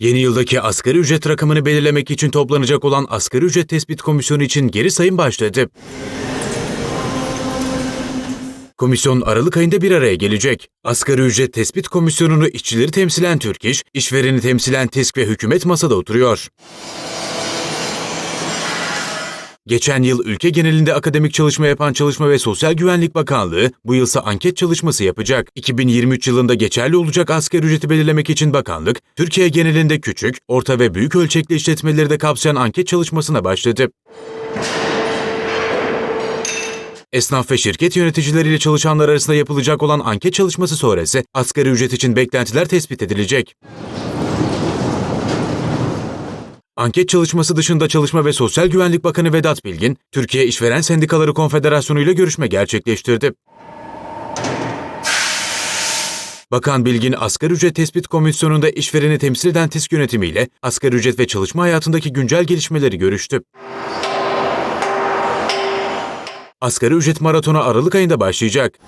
Yeni yıldaki asgari ücret rakamını belirlemek için toplanacak olan Asgari Ücret Tespit Komisyonu için geri sayım başladı. Komisyon Aralık ayında bir araya gelecek. Asgari Ücret Tespit Komisyonu'nu işçileri temsilen Türk İş, işvereni temsilen TİSK ve hükümet masada oturuyor. Geçen yıl ülke genelinde akademik çalışma yapan Çalışma ve Sosyal Güvenlik Bakanlığı bu yılsa anket çalışması yapacak. 2023 yılında geçerli olacak asgari ücreti belirlemek için bakanlık, Türkiye genelinde küçük, orta ve büyük ölçekli işletmeleri de kapsayan anket çalışmasına başladı. Esnaf ve şirket yöneticileriyle çalışanlar arasında yapılacak olan anket çalışması sonrası asgari ücret için beklentiler tespit edilecek. Anket çalışması dışında Çalışma ve Sosyal Güvenlik Bakanı Vedat Bilgin, Türkiye İşveren Sendikaları Konfederasyonu ile görüşme gerçekleştirdi. Bakan Bilgin, Asgari Ücret Tespit Komisyonu'nda işvereni temsil eden TİSK yönetimiyle asgari ücret ve çalışma hayatındaki güncel gelişmeleri görüştü. Asgari ücret maratonu Aralık ayında başlayacak.